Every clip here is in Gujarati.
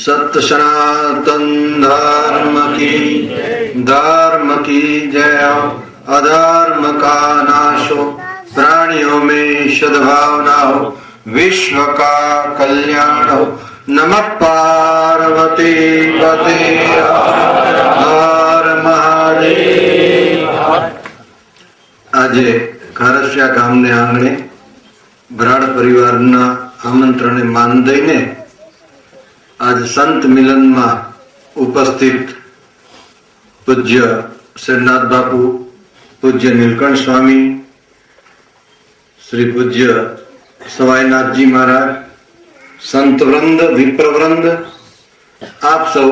सत्य सनातन धर्म की धर्म की जय अधर्म का नाश हो प्राणियों में सद्भावना हो विश्व का कल्याण हो नमः पार्वती पते हर महादेव આજે ખારસિયા ગામને આંગણે ભરાડ પરિવારના આમંત્રણે માન દઈને આજ સંત મિલનમાં ઉપસ્થિત પૂજ્ય શ્રીનાથ બાપુ, પૂજ્ય નીલકંઠ સ્વામી, શ્રી પૂજ્ય સવાઈનાથજી મહારાજ, સંત વૃંદ વિપ્રવૃંદ આપ સૌ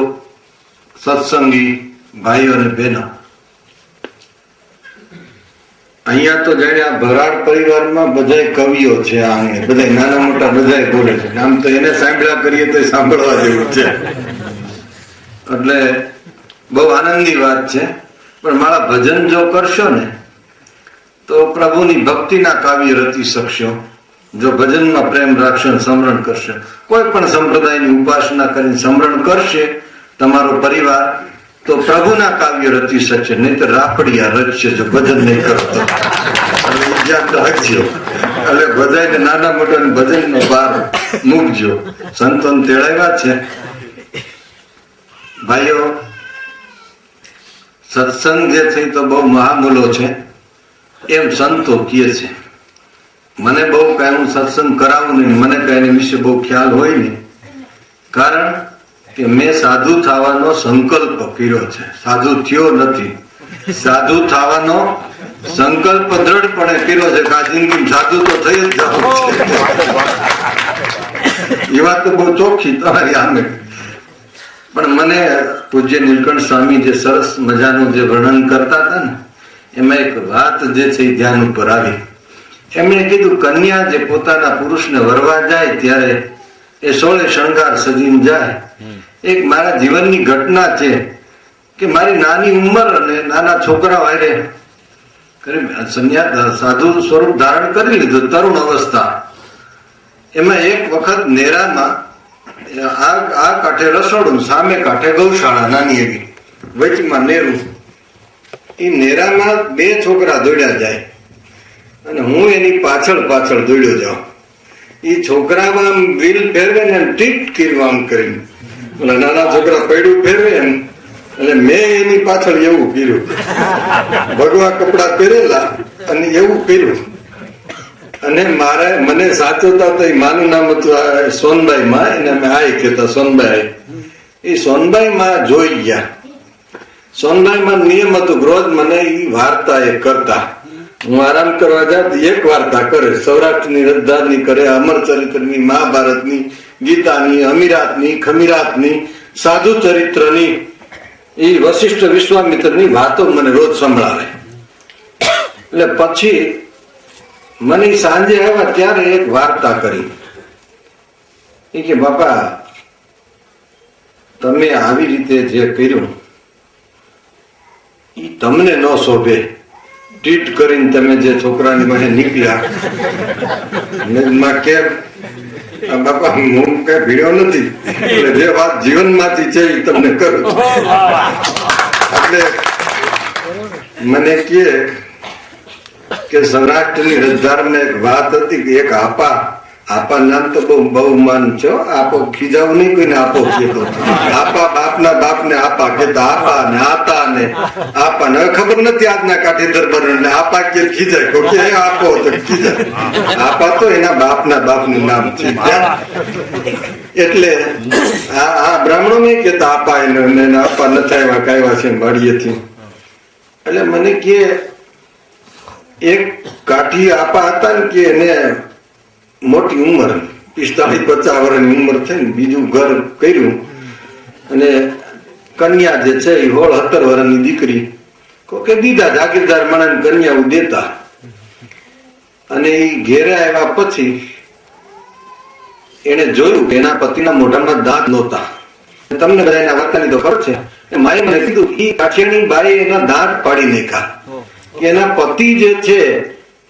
સત્સંગી ભાઈઓ અને બહેનો. અહીંયા તો જાણે આ ભરાડ પરિવારમાં બધા કવિઓ છે બધા નાના મોટા બધા બોલે છે. આમ તો એને સાંભળ્યા કરીએ તો સાંભળવા જેવું છે. એટલે બહુ આનંદની વાત છે. પણ મારા ભજન જો કરશો ને, તો પ્રભુની ભક્તિના કાવ્ય રચી શકશો. જો ભજનમાં પ્રેમ રાખશો સમરણ કરશો. કોઈ પણ સંપ્રદાયની ઉપાસના કરીને સમરણ કરશે, તમારો પરિવાર તો પ્રભુના કાવ્ય રચી શકશે નહીં તો રાખડિયા રચશે જો ભજન નહીં કરો ભાઈઓ, સત્સંગ જે છે તો બહુ મહામૂલો છે. એમ સંતો કહે છે. મને બહુ કઈ હું સત્સંગ કરાવું નહીં, મને કઈ વિશે બહુ ખ્યાલ હોય નહીં. કારણ કે મેં સાધુ થવાનો સંકલ્પ કર્યો છે. સાધુ થયો નથી. સાધુ થવાનો સંકલ્પ દ્રઢપણે કર્યો છે કે સાધુ તો થઈ જ જવું એ વાત તો બહુ ચોખ્ખી તમારી આમે પણ મને પૂજ્ય નીલકંઠ સ્વામી જે સરસ મજાનું જે વર્ણન કરતા હતા ને, એમાં એક વાત જે છે ધ્યાન ઉપર આવી. એમણે કીધું, કન્યા જે પોતાના પુરુષને વરવા જાય ત્યારે એ સોળે શણગાર સજીને જાય. એક મારા જીવનની ઘટના છે કે મારી નાની ઉંમર અને નાના છોકરા વાયરે સંન્યા સાધુ સ્વરૂપ ધારણ કરી લીધું તરુણ અવસ્થા. એમાં એક વખત નેરામાં આ આ કાંઠે રસોડું સામે કાંઠે ગૌશાળા નાની એવી વચમાં નેરું. એ નેરામાં બે છોકરા દોડ્યા જાય. અને હું એની પાછળ પાછળ દોડ્યો જાઉં. એ છોકરામાં વ્હીલ ફેરવે ને ટીટ કર્યું આમ કરીને. નાના છોકરા પૈડું ફેરવે એમ. એટલે મેં એની પાછળ એવું કર્યું. ભગવા કપડા પહેરેલા અને એવું કર્યું. અને મારે મને સાચવતા તો માનું નામ હતું સોનબાઈ માં, એને અમે આઈ કહેતા સોનબાઈ. એ સોનબાઈ માં જોઈ ગયા. સોનબાઈ માં નિયમ હતું, રોજ મને એ વાર્તા એ કરતા. હું આરામ કરવા જાત એક વાર્તા કરે. સૌરાષ્ટ્રની રજધારની કરે, અમર ચરિત્રની, મહાભારતની, ગીતાની, અમીરાતની, ખમીરાતની, સાધુ ચરિત્રની એ વશિષ્ઠ વિશ્વામિત્રની વાતો મને રોજ સંભળાવે. એટલે પછી મને સાંજે આવ્યા ત્યારે એક વાર્તા કરી. એ કે, બાપા, તમે આવી રીતે જે કર્યું એ તમને ન શોભે. ટ્રીટ કરીને તમે જે છોકરાની પાસે નીકળ્યા કે બાપા હું કઈ ભીડ્યો નથી. એટલે જે વાત જીવનમાંથી છે એ તમને કરું એટલે મને કહે કે સૌરાષ્ટ્રની રજધારમાં એક વાત હતી કે એક આપા આપા નામ તો બહુ બહુ માન છો. આપો ખીજાવ નહીં કોઈને, આપો કહેતો આપા બાપના બાપને, આપા કહેતા આપા ને આતા ને આપા ને ખબર નથી આજના કાઠી દરબાર ને આપા કે ખીજાય. કો કે આપો તો ખીજાય. આપા તો એના બાપના બાપનું નામ છે. એટલે આ આ બ્રાહ્મણો નહીં કેતા આપા એને આપા નથી આવ્યા કાયવા છે મળીએથી એટલે મને કે, એક કાઠી આપા હતા ને કે એને મોટી ઉંમર પિસ્તાળીસ પચાસ વર્ષની ઉંમર થઈ ને બીજું ઘર કર્યું. અને કન્યા જે છે એ હોળ સત્તર વર્ષની દીકરી. કે દીધા જાગીરદાર માણસ કન્યાઓ દેતા. અને એ ઘેરે આવ્યા પછી એને જોયું કે એના પતિના મોઢામાં દાંત નહોતા. તમને બધા એના વાર્તાની તો ખબર છે માએ મને કીધું એ કાઠિયાણી બાઈ એના દાંત પાડી નાખ્યા. એના પતિ જે છે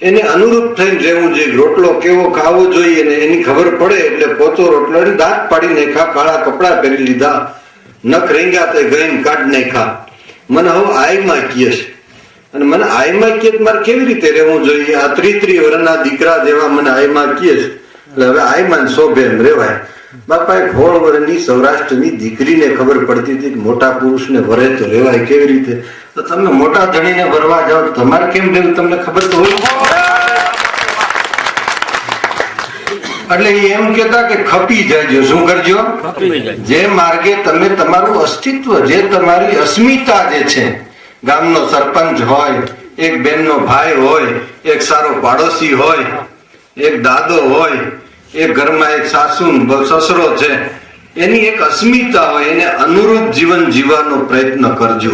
એને અનુરૂપ થઈને રહેવું જોઈએ. રોટલો કેવો ખાવો જોઈએ ને એની ખબર પડે એટલે પોતો રોટલો દાંત પાડી નાખા કાળા કપડા પહેરી લીધા, નખ રેંગ્યા તે ગઈ કાઢ નાખા મને હવે આયમાં કીએ છે. અને મને આયમાં કીએ મારે કેવી રીતે રહેવું જોઈએ? આ ત્રી ત્રી વર્ષના દીકરા જેવા મને આયમાં કીએ છે. એટલે હવે આયમાં શોભે એમ રેવાય બાપા એક હોળ વર્ષની સૌરાષ્ટ્રની દીકરીને ખબર પડતી હતી કે મોટા પુરુષને વરે તો રેવાય કેવી રીતે? તો તમે મોટા ધણીને વરવા જાઓ તમારે કેમ રહેવું? તમને ખબર તો હોય. એટલે એમ કેતા કે ખપી જાયજો શું કરજો? જે માર્ગે તમે તમારું અસ્તિત્વ જે તમારી અસ્મિતા જે છે ગામનો સરપંચ હોય એક બેનનો ભાઈ હોય એક સારો પાડોશી હોય એક દાદો હોય એક ઘરમાં એક સાસુ સસરો છે એની એક અસ્મિતા હોય એને અનુરૂપ જીવન જીવવાનો પ્રયત્ન કરજો.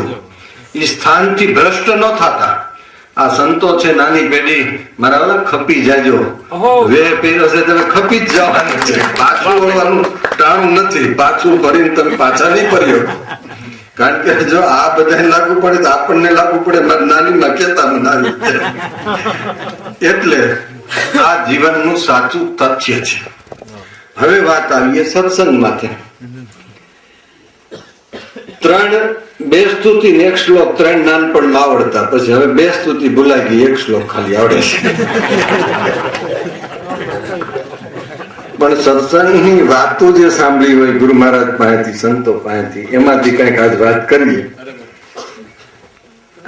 એ સ્થાનથી ભ્રષ્ટ ન થતા. આ સંતો છે નાની પેઢી મારા ઓલા ખપી જાજો. વે પહેર્યો છે તમે ખપી જ જવાનું છે. પાછું વળવાનું ટાણું નથી. પાછું ફરીને તમે પાછા નહીં ફર્યો. કારણ કે જો આ બધાને લાગુ પડે તો આપણને લાગુ પડે. મારી નાની માં કેતા નાની એટલે આ જીવનનું સાચું તથ્ય છે. હવે વાત આવીએ સત્સંગ માટે. ત્રણ, બે સ્તુતિ ને એક શ્લોક. ત્રણ નાનપણમાં આવડતા પછી હવે બે સ્તુતિ ભૂલાઈ ગઈ, એક શ્લોક ખાલી આવડે છે. પણ સત્સંગની વાતો જે સાંભળી હોય ગુરુ મહારાજ પાસેથી, સંતો પાસેથી, એમાંથી કંઈક આજ વાત કરીએ.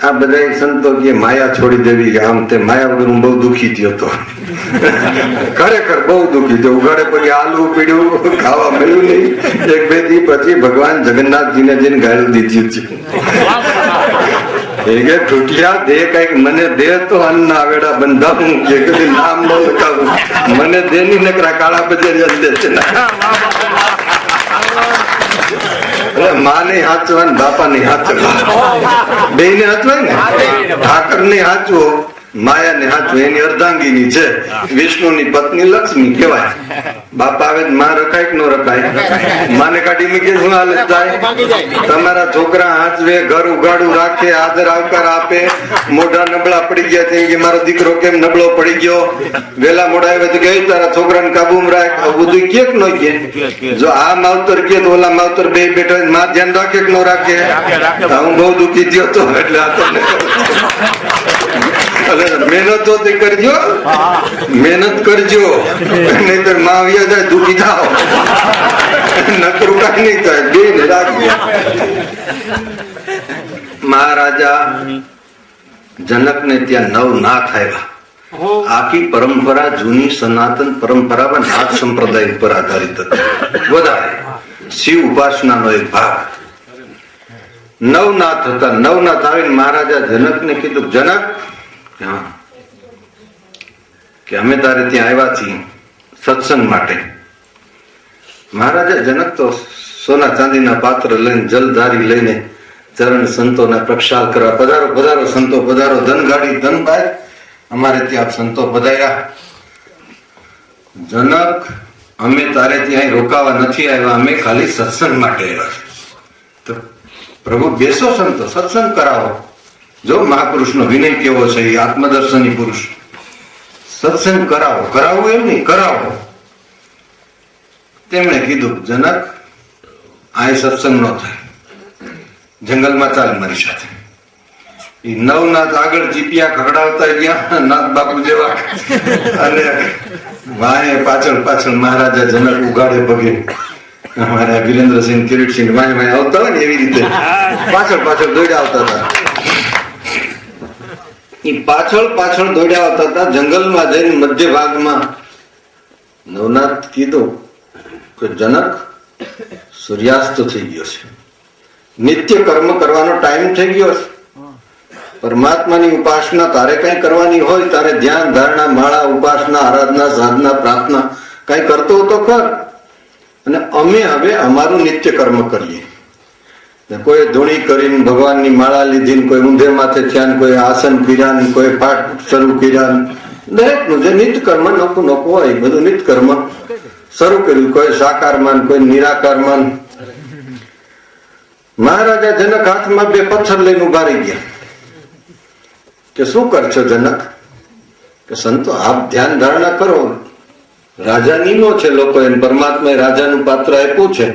આ બધા સંતો કે માયા છોડી દેવી કે આમ તે માયા વગર હું બહુ દુખી થયો હતો ખરેખર બહુ દુખી થયો. ઉઘાડે પછી આલુ પીડ્યું, ખાવા મળ્યું નહીં. એક બે દી પછી ભગવાન જગન્નાથજીને જઈને ગાળું દીધી એ કે મને દે તો અન્ન આવેડા બંધાવું કે નામ ન મને દે કાળા બજારી દે છે. એટલે માને હાચવા ને બાપા ને હાચવા બે ને હાચવાય ને? ઠાકર ને હાચવો માયા ને હાચવો એની અર્ધાંગીની છે. વિષ્ણુ ની પત્ની લક્ષ્મી કહેવાય. બાપા આવે માં રખાય કે ન રખાય? માને કાઢી મૂકી શું હાલત થાય તમારા છોકરા હાચવે ઘર ઉગાડું રાખે આદર આવકાર આપે. મોઢા નબળા પડી ગયા છે કે મારો દીકરો કેમ નબળો પડી ગયો? વેલા મોડા આવે તો તારા છોકરા તારા છોકરાને કાબુમાં રાખ. આવું બધું કે ન કે જો આ માવતર કે તો ઓલા માવતર બે બેઠા માં ધ્યાન રાખે કે ન રાખે? હા, બહુ દુખી થયો તો એટલે આ મહેનત કરજો. મહેનત કરજો. નહીતરમાં આવ્યા જાય, દુખી થાવ નકરું કઈ નહીં થાય. બે ને રાખજો. મહારાજા જનક ને ત્યાં નવ નાથ આવ્યા. આખી પરંપરા જૂની સનાતન પરંપરા નાથ સંપ્રદાય ઉપર આધારિત હતી. વધારે. શિવ ઉપાસનાનો એક ભાગ. નવનાથ હતા. નવનાથ આવીને મહારાજા જનક ને કીધું, જનક કે અમે તારે ત્યાં આવ્યા છીએ સત્સંગ માટે. મહારાજા જનક તો સોના ચાંદીના પાત્ર લઈને જલધારી લઈને ચરણ સંતોના પ્રક્ષાલ કરવા. પધારો પધારો સંતો, પધારો. ધન ગાડી, ધન ભાઈ અમારે ત્યાં સંતો પધાર્યા. જનક, અમે તારે ત્યાં રોકાવા નથી આવ્યા. અમે ખાલી સત્સંગ માટે આવ્યા તો પ્રભુ બેસો સંતો, સત્સંગ કરાવો. જો મહાપુરુષનો વિનય કેવો છે, એ આત્મદર્શની પુરુષ. સત્સંગ કરાવો. કરાવવું એમ નહીં, કરાવો. તેમણે કીધું, જનક, આ સત્સંગ નો થાય. જંગલમાં ચાલ મારી સાથે. નવનાથ આગળ ચીપિયા ખકડાવતા ગયા, નાથ બાપુ જેવા. અને વાહે પાછળ પાછળ મહારાજા જનક ઉગાડે પગે. અમારા વિરેન્દ્રસિંહ, કિરીટસિંહ વાહે વાહે આવતા હોય ને એવી રીતે. પાછળ પાછળ દોડ્યા આવતા હતા. પાછળ પાછળ દોડ્યા આવતા હતા, જંગલમાં જઈને મધ્ય ભાગમાં. નવનાથ કીધું કે, જનક, સૂર્યાસ્ત થઈ ગયો છે. નિત્ય કર્મ કરવાનો ટાઈમ થઈ ગયો છે. પરમાત્માની ઉપાસના તારે કઈ કરવાની હોય, તારે ધ્યાન, ધારણા, માળા, ઉપાસના, આરાધના, સાધના, પ્રાર્થના કઈ કરતો તો કર. અને અમે હવે અમારું નિત્ય કર્મ કરીએ. કોઈ ધૂણી કરીને ભગવાનની માળા લીધી કોઈ ઊંધે માથે થયા કોઈ આસન કર્યા કોઈ પાઠ શરૂ કર્યા દરેકનું જે નિત્ય કર્મ નોખું નોખું હોય બધું નિત્ય કર્મ શરૂ કર્યું. કોઈ સાકારમાં કોઈ નિરાકારમાં. મહારાજા જનક હાથમાં બે પથ્થર લઈને ઊભા ગયા. કે શું કરશો જનક? કે સંતો, આપ ધ્યાન ધારણા કરો. રાજા નો છે લોકો, એમ પરમાત્માએ રાજાનું પાત્ર આપ્યું છે.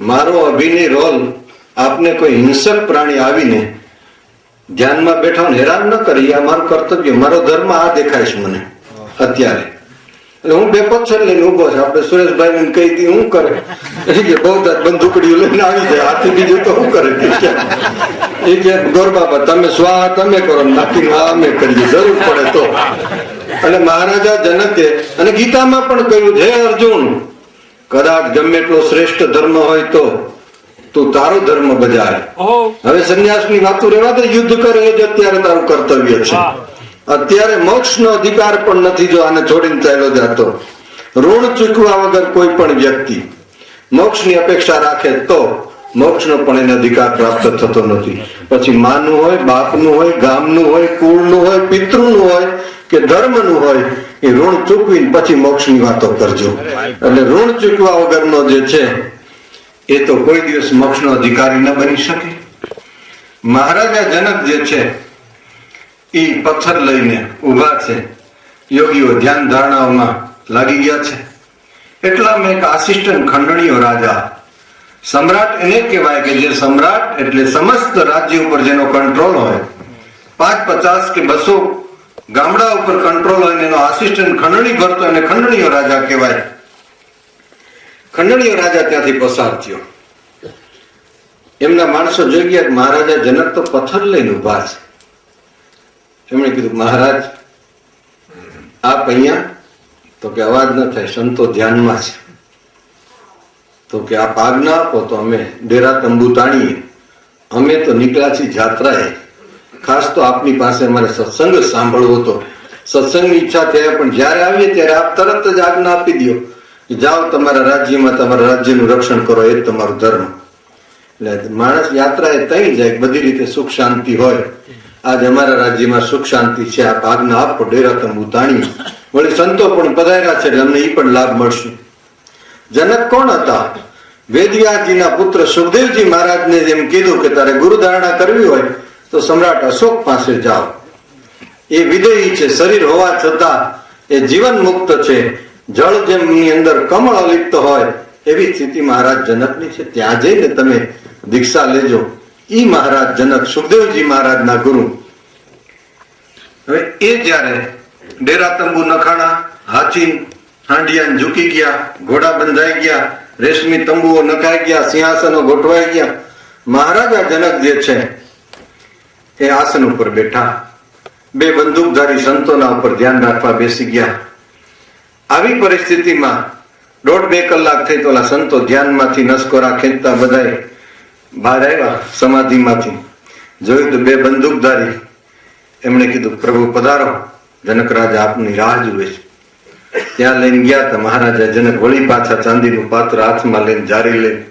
મારો અભિનય રોલ આપને કોઈ હિંસક પ્રાણી આવીને ધ્યાનમાં બેઠા હેરાન ન કરી આ મારું કર્તવ્ય, મારો ધર્મ આ દેખાય છે મને, અત્યારે. એટલે હું બે પથ્થર લઈને ઊભો છે. આપણે સુરેશભાઈ ને કહી દી હું કરે? એ કે, બહુ બંદૂકડીઓ લઈને આવી જાય, હાથી બીજું તો શું કરે? એ કે ગોર બાબા, તમે સ્વાહ તમે કરો નાખી હા અમે કરીએ, જરૂર પડે તો. અને મહારાજા જનકે, અને ગીતામાં પણ કહ્યું છે અર્જુન, કદાચ ગમે એટલો શ્રેષ્ઠ ધર્મ હોય તો તું તારો ધર્મ બજાય. હવે સંન્યાસની વાતો રહેવા દે યુદ્ધ કરે જ અત્યારે તારું કર્તવ્ય છે. અત્યારે મોક્ષનો અધિકાર પણ નથી જો આને છોડીને ચાલ્યો જતો. ઋણ ચૂકવા વગર કોઈ પણ વ્યક્તિ મોક્ષની અપેક્ષા રાખે તો મોક્ષનો પણ એને અધિકાર પ્રાપ્ત થતો નથી. પછી માનું હોય બાપનું હોય ગામનું હોય કુળનું હોય પિતૃનું હોય કે ધર્મનું હોય એ ઋણ ચૂકવીને પછી મોક્ષની વાતો કરજો. એટલે ઋણ ચૂકવા વગરનો જે છે એ તો કોઈ દિવસ મોક્ષનો અધિકારી ન બની શકે. મહારાજા જનક જે છે, એ પથ્થર લઈને ઊભા છે. યોગીઓ ધ્યાન ધારણાઓમાં લાગી ગયા છે. એટલામાં એક આસિસ્ટન્ટ ખંડણીયો રાજા. સમ્રાટ એને કહેવાય કે જે સમ્રાટ એટલે સમસ્ત રાજ્ય ઉપર જેનો કંટ્રોલ હોય, પાંચ પચાસ કે બસો ગામડા ઉપર કંટ્રોલ હોય એનો આસિસ્ટન્ટ ખંડણી કરતો એને ખંડણીઓ રાજા કહેવાય. ખંડણીયો રાજા ત્યાંથી પસાર થયો. એમના માણસો જોઈ ગયા મહારાજા જનક તો પથ્થર લઈને ઊભા છે. એમણે કીધું, મહારાજ, આપ અહીંયા તો કે અવાજ ન થાય, સંતો ધ્યાનમાં છે. તો કે આપ આજ્ઞા આપો તો અમે ડેરા તંબુ તાણીએ. અમે તો નીકળ્યા છીએ જાત્રાએ. ખાસ તો આપની પાસે અમારે સત્સંગ સાંભળવો હતો. સત્સંગની ઈચ્છા થયા, પણ જ્યારે આવીએ ત્યારે આપ તરત જ આજ્ઞા આપી દો જાઓ તમારા રાજ્યમાં તમારા રાજ્યનું રક્ષણ કરો, એ તમારો ધર્મ. એટલે માણસ યાત્રાએ તઈ જાય બધી રીતે સુખ શાંતિ હોય. આજ અમારા રાજ્યમાં સુખ શાંતિ છે, આ ભાગના આપો ડેરા તમે ઉતાણી વળી સંતો પણ પધાર્યા છે, એટલે એ પણ લાભ મળશે. જનક કોણ હતા? વેદવ્યાસજીના પુત્ર સુખદેવજી મહારાજને જેમ કીધું કે તારે ગુરુધારણા કરવી હોય, તો સમ્રાટ અશોક પાસે જાઓ. એ વિદેહી છે, શરીર હોવા છતાં એ જીવન મુક્ત છે. જળ જેમની અંદર કમળ અલિપ્ત હોય એવી સ્થિતિ મહારાજ જનકની છે. ત્યાં જઈને તમે દીક્ષા લેજો. ઈ મહારાજ જનક સુખદેવજી મહારાજના ગુરુ. હવે એ જ્યારે ડેરા તંબુ નખાણા, હાચીન, હાંડિયાન ઝૂકી ગયા, ઘોડા બંધાઈ ગયા, રેશમી તંબુઓ નખાઈ ગયા, સિંહાસનો ગોઠવાઈ ગયા, મહારાજા જનક જે છે એ આસન ઉપર બેઠા. બે બંદૂકધારી સંતોના ઉપર ધ્યાન રાખવા બેસી ગયા. આવી પરિસ્થિતિમાં દોઢ બે કલાક થઈ તો ઓલા સંતો ધ્યાનમાંથી નસકોરા ખેંચતા બધાએ બહાર આવ્યા સમાધિમાંથી. જોયું તો બે બંદૂકધારી. એમણે કીધું, પ્રભુ, પધારો. જનક રાજા આપની રાહ જુએ છે. ત્યાં લઈને ગયા હતા મહારાજા. જનક વળી પાછા ચાંદીનું પાત્ર હાથમાં લઈને જારી લઈને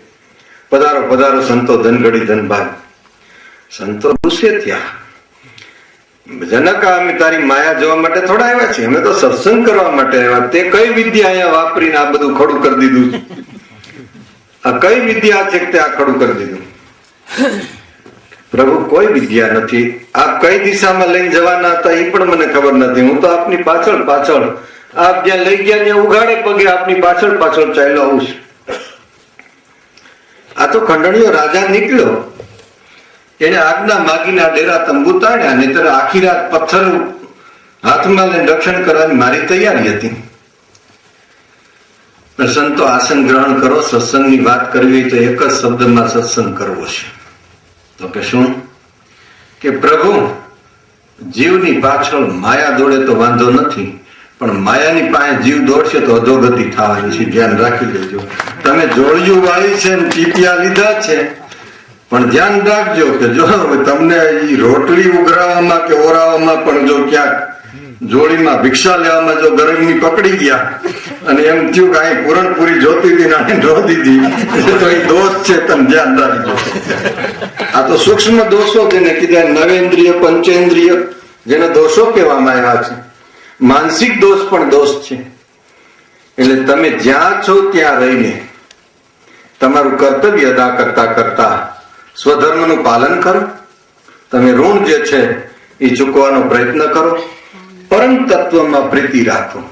પધારો પધારો સંતો ધનગડી ધનભાગ. સંતો ગુસ્સે થયા. જનક તારી માયા જોવા માટે થોડા આવ્યા છે. અમે તો સત્સંગ કરવા માટે આવ્યા. તે કઈ વિદ્યા અહીંયા વાપરીને આ બધું ખડું કરી દીધું? આ કઈ વિદ્યા છે તે આ ખડું કરી દીધું? પ્રભુ, કોઈ વિદ્યા નથી. આપ કઈ દિશામાં લઈને જવાના હતા એ પણ મને ખબર નથી. હું તો આપની પાછળ પાછળ, આપ જ્યાં લઈ ગયા ત્યાં ઉઘાડે પગે આપની પાછળ પાછળ ચાલ્યો આવું છું. આ તો ખંડણીયો રાજા નીકળ્યો. એને આજ્ઞા માગીને ડેરા તંબુ તાણ્યા નહીતર આખી રાત પથ્થર હાથમાં લઈને રક્ષણ કરવાની મારી તૈયારી હતી. સંતો આસન ગ્રહણ કરો, સત્સંગની વાત કરવી તો એક જ શબ્દમાં સત્સંગ કરવો છે. તો કે શું? કે પ્રભુ, જીવની પાછળ માયા દોડે તો વાંધો નથી, પણ માયાની પાસે જીવ દોડશે તો અધોગતિ થવાની છે. ધ્યાન રાખી લેજો. તમે જોડિયું વાળી છે ને લીધા છે. પણ ધ્યાન રાખજો કે જો તમને એ રોટલી ઉઘરાવામાં કે ઓરાવામાં પણ જો ક્યાંક જોડીમાં ભિક્ષા લેવામાં જો ગરમી પકડી ગયા, અને એમ થયું કે અહીં પૂરણપુરી જોતી હતી ને આને ઢો દીધી. તો એ દોષ છે, તમે ધ્યાન રાખજો. આ તો સૂક્ષ્મ દોષો જેને કીધા નવેન્દ્રિય, પંચેન્દ્રિય, જેને દોષો કહેવામાં આવ્યા છે. માનસિક દોષ પણ દોષ છે. એટલે તમે જ્યાં છો ત્યાં રહીને તમારું કર્તવ્ય અદા કરતા કરતા સ્વધર્મનું પાલન કરો. તમે ઋણ જે છે એ ચૂકવાનો પ્રયત્ન કરો. પરમ તત્વમાં પ્રીતિ રાખો.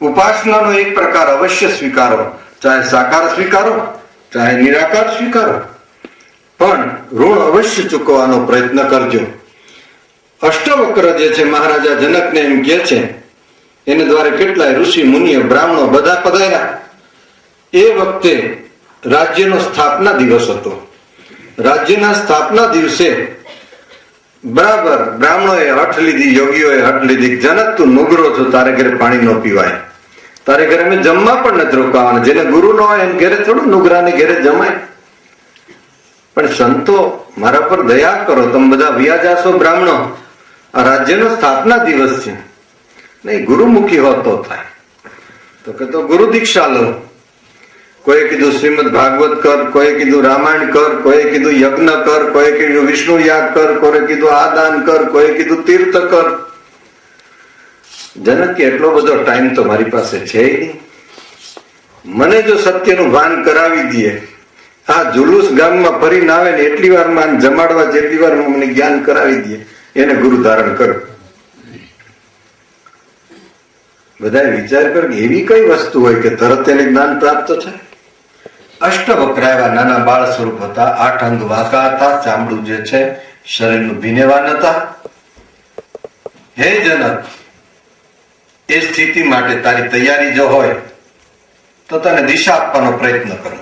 ઉપાસનાનો એક પ્રકાર અવશ્ય સ્વીકારો. ચાહે સાકાર સ્વીકારો, ચાહે નિરાકાર સ્વીકારો. પણ ઋણ અવશ્ય ચૂકવવાનો પ્રયત્ન કરજો. અષ્ટવક્ર જે છે, મહારાજા જનકને એમ કે છે, એને દ્વારા કેટલાય ઋષિ, મુનિઓ, બ્રાહ્મણો બધા પધાર્યા. એ વખતે રાજ્યનો સ્થાપના દિવસ હતો. રાજ્યના સ્થાપના દિવસે બરાબર બ્રાહ્મણોએ હઠ લીધી, યોગીઓએ હઠ લીધી જનક તું નુગરો છો, તારે ઘરે પાણી ન પીવાય. તારે ઘરે અમે જમવા પણ નથી રોકાવાના. જેને ગુરુ ન હોય એને ઘરે થોડું નુગરાની ઘરે જમાય. પણ સંતો મારા પર દયા કરો, તમે બધા વ્યા જાશો બ્રાહ્મણો. આ રાજ્યનો સ્થાપના દિવસ છે. નહીં, ગુરુમુખી હોત થાય. તો કે તો ગુરુ દીક્ષા લો. કોઈએ કીધું શ્રીમદ ભાગવત કર કોઈએ કીધું રામાયણ કર કોઈએ કીધું યજ્ઞ કર કોઈએ કીધું વિષ્ણુ યાગ કર કોઈએ કીધું આ દાન કર કોઈએ કીધું તીર્થ કર. જનક એટલો બધો ટાઈમ તો મારી પાસે છે મને જો સત્યનું ભાન કરાવી દે, આ જુલુસ ગામમાં ફરીને આવે ને એટલી વારમાં માં જમાડવા જેટલી વાર મને જ્ઞાન કરાવી દે, એને ગુરુ ધારણ કર. બધા વિચાર કર એવી કઈ વસ્તુ હોય કે તરત એને જ્ઞાન પ્રાપ્ત થાય? અષ્ટવક્ર એવા નાના બાળ સ્વરૂપ હતા. આઠ અંગ વાંકા હતા. ચામડું જે છે શરીરનું ભીનેવાન હતા. હે જનક એ સ્થિતિ માટે તારી તૈયારી જો હોય તો તને દિશા આપવાનો પ્રયત્ન કરો.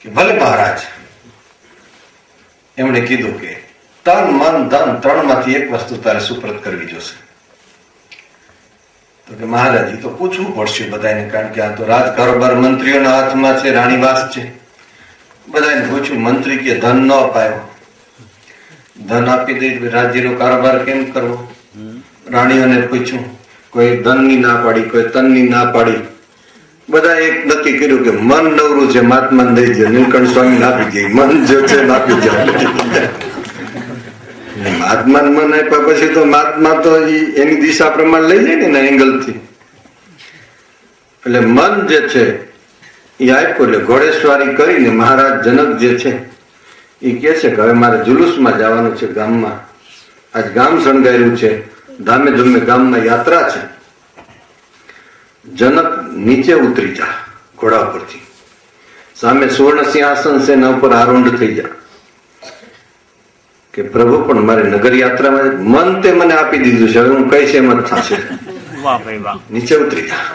કે ભલે મહારાજ એમણે કીધું કે તન મન ધન ત્રણમાંથી એક વસ્તુ તારે સુપ્રત કરવી જોશે. તો કે મહારાજ તો પૂછવું પડશે બધાને, કારણ કે આ તો રાજ કારોબાર મંત્રીઓના હાથમાં છે, રાણીવાસ છે. બધાને પૂછ્યું મંત્રી કે ધન ન અપાયો ધન આપી દઈ રાજ્યનો કારોબાર કેમ કરવો? રાણીઓને પૂછ્યું કોઈ ધનની ના પાડી, કોઈ તનની ના પાડી. બધા એક નક્કી કર્યું કે મન નવરું છે, મહાત્મા દઈ જાય નીલકંઠ સ્વામી આપી દે, મન જે છે આપી દે. મહાત્મા મન આપ્યા પછી તો મહાત્મા તો એની દિશા પ્રમાણે લઈ લે ને એંગલથી એટલે મન જે છે એ આપ્યું એટલે ઘોડેસવારી કરીને મહારાજ જનક જે છે એ કે છે કે હવે મારે જુલુસમાં જવાનું છે ગામમાં. આજ ગામ શણગાર્યું છે, ધામે ધૂમે ગામમાં યાત્રા છે. જનક નીચે ઉતરી જા, ઘોડા પરથી સામે સુવર્ણ સિંહાસન છે એના ઉપર આરૂઢ થઈ જા. કે પ્રભુ પણ મારી નગર યાત્રામાં મન તે મને આપી દીધું છે. હવે હું કઈ છે મત થશે. નીચે ઉતરી ગયા.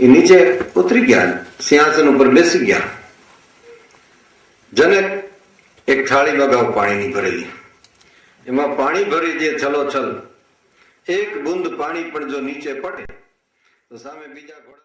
એ નીચે ઉતરી ગયા સિંહાસન ઉપર બેસી ગયા. જનક એક થાળી મગાવ પાણીની ભરેલી. એમાં પાણી ભરી જે છલો છલ એક બુંદ પાણી પણ જો નીચે પડે તો સામે બીજા ઘોડા